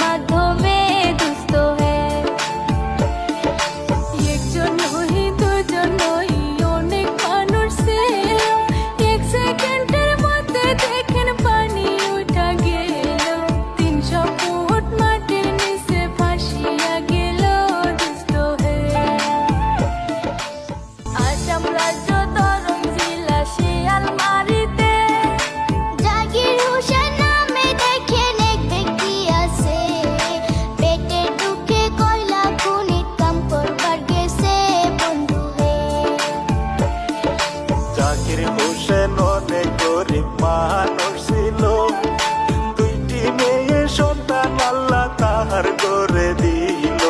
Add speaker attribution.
Speaker 1: মাধ্যমে।
Speaker 2: get it.